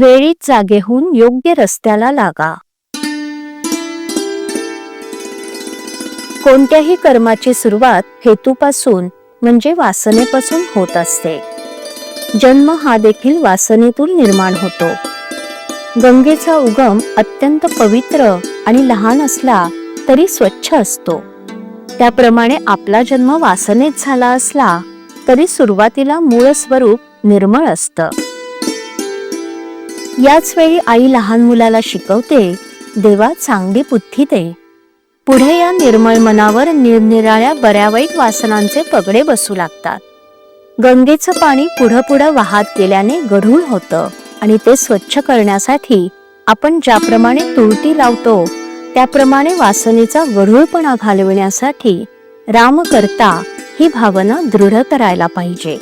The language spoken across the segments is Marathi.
वेळीच जागे होऊन योग्य रस्त्याला लागा. कोणत्याही कर्माची सुरुवात हेतूपासून म्हणजे वासनेपासून होत असते. जन्म हा देखील वासनेतून निर्माण होतो. गंगेचा उगम अत्यंत पवित्र आणि लहान असला तरी स्वच्छ असतो. त्याप्रमाणे आपला जन्म वासनेत झाला असला तरी सुरुवातीला मूळ स्वरूप निर्मळ असतं. याच वेळी आई लहान मुलाला शिकवते देवा चांगली बुद्धी दे. पुढे या निर्मळ मनावर निरनिराळ्या बऱ्या वाईट वासनांचे पगडे बसू लागतात. गंगेचं पाणी पुढं पुढं वाहत गेल्याने गढूळ होतं आणि ते स्वच्छ करण्यासाठी आपण ज्याप्रमाणे तुळटी लावतो त्याप्रमाणे वासनेचा गढूळपणा घालविण्यासाठी राम करता ही भावना दृढ करायला पाहिजे.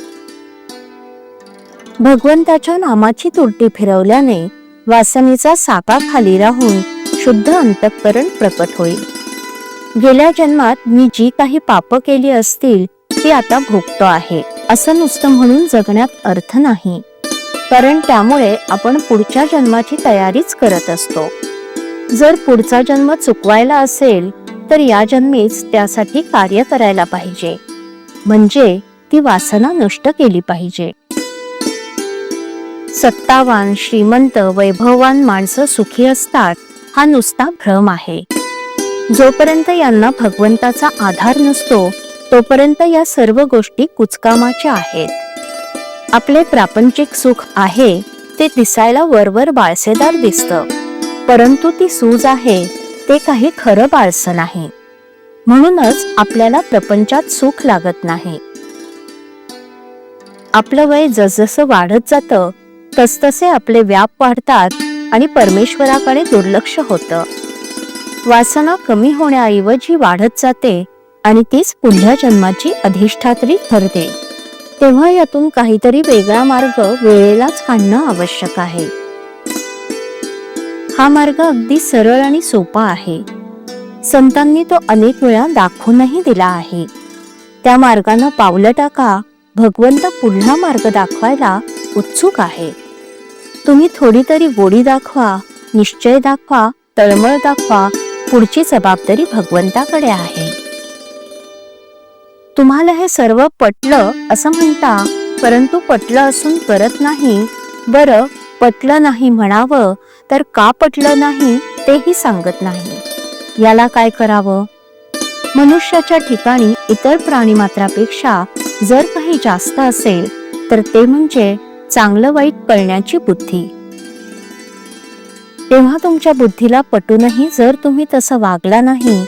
भगवंताच्या नामाची तुरटी फिरवल्याने वासनेचा साका खाली राहून शुद्ध अंतःकरण प्रकट होईल. गेल्या जन्मात मी जी काही पाप केली असतील ती आता भोगतो आहे असं नुसतं म्हणून जगण्यात अर्थ नाही. कारण त्यामुळे आपण पुढच्या जन्माची तयारीच करत असतो. जर पुढचा जन्म चुकवायला असेल तर या जन्मीच त्यासाठी कार्य करायला पाहिजे. म्हणजे ती वासना नष्ट केली पाहिजे. सत्तावान श्रीमंत वैभववान माणसं सुखी असतात हा नुसता भ्रम आहे. जोपर्यंत यांना भगवंताचा आधार नसतो तोपर्यंत या सर्व गोष्टी कुचकामाच्या आहेत. आपले प्रापंचिक सुख आहे ते दिसायला वरवर बाळसेदार दिसतं. परंतु ती सूज आहे ते काही खरं बाळसं नाही. म्हणूनच आपल्याला प्रपंचात सुख लागत नाही. आपलं वय जसजसं वाढत जातं तसतसे आपले व्याप वाढतात आणि परमेश्वराकडे दुर्लक्ष होतं. वासना कमी होण्याऐवजी वाढत जाते आणि तीच पुढल्या जन्माची अधिष्ठात्री ठरते. तेव्हा यातून काहीतरी वेगळा मार्ग वेळेलाच काढणं आवश्यक आहे. हा मार्ग अगदी सरळ आणि सोपा आहे. संतांनी तो अनेक वेळा दाखवूनही दिला आहे. त्या मार्गानं पावलं टाका भगवंत पुन्हा मार्ग दाखवायला उत्सुक आहे. तुम्ही थोडी तरी गोडी दाखवा निश्चय दाखवा तळमळ दाखवा पुढची जबाबदारी भगवंताकडे आहे. तुम्हाला हे सर्व पटलं असं म्हणता परंतु पटलं असून करत नाही. बरं पटलं नाही म्हणावं तर का पटलं नाही तेही सांगत नाही. याला काय करावं? मनुष्याच्या ठिकाणी इतर प्राणीमात्रापेक्षा जर काही जास्त असेल तर ते म्हणजे चांगलं वाईट कळण्याची बुद्धी. तेव्हा तुमच्या बुद्धीला पटूनही जर तुम्ही तसं वागला नाही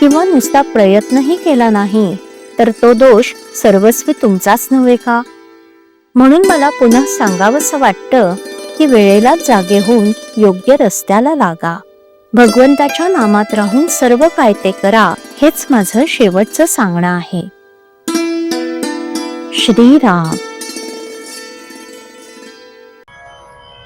किंवा नुसता प्रयत्नही केला नाही तर तो दोष सर्वस्वी तुमचाच नव्हे का? म्हणून मला पुन्हा सांगावंसं वाटतं की वेळेला जागे होऊन योग्य रस्त्याला लागा. भगवंताच्या नामात राहून सर्व काय ते करा हेच माझं शेवटचं सांगणं आहे. श्रीराम.